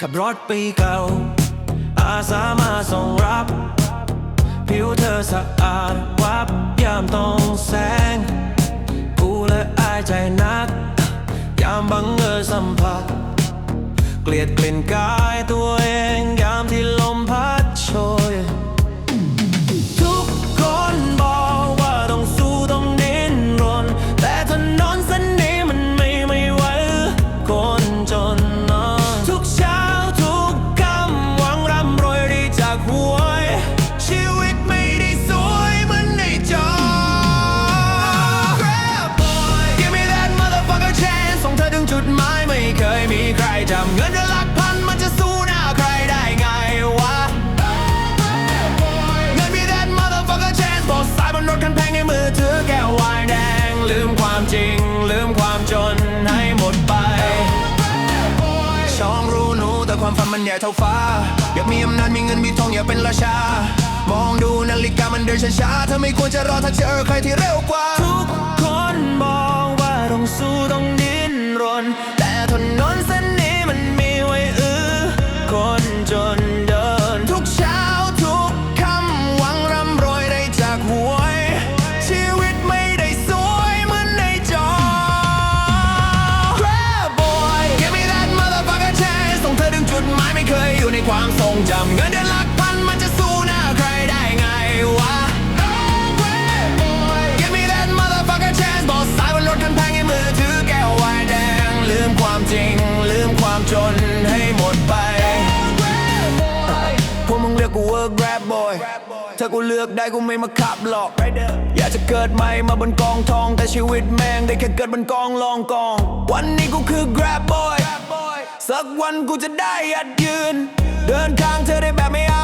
ขับรถปีเก่า อาสามาส่งรับ ผิวเธอสะอาดวับยามต้องแสง กูเลยอายใจนัก ยามบังเอิญสัมผัส เกลียดกลิ่นกายตัวเอง ความฝันมันใหญ่เท่าฟ้า อยากมีอำนาจมีเงินมีทองอยากเป็นราชา มองดูนาฬิกามันเดินช้าๆเธอไม่ควรจะรอถ้าเจอใครที่ร็วก งเรียกกูว่า grab boy ถ้ากูเลือกได้กูไม่มาขับหรอก อยากจะเกิดใหม่มาบนกองทอง แต่ชีวิตแม่งได้แค่เกิดบนกองรองกอง วันนี้กูคือ grab boy สักวันกูจะได้ยัดยืน เดินทางเธอได้แบบไม่อา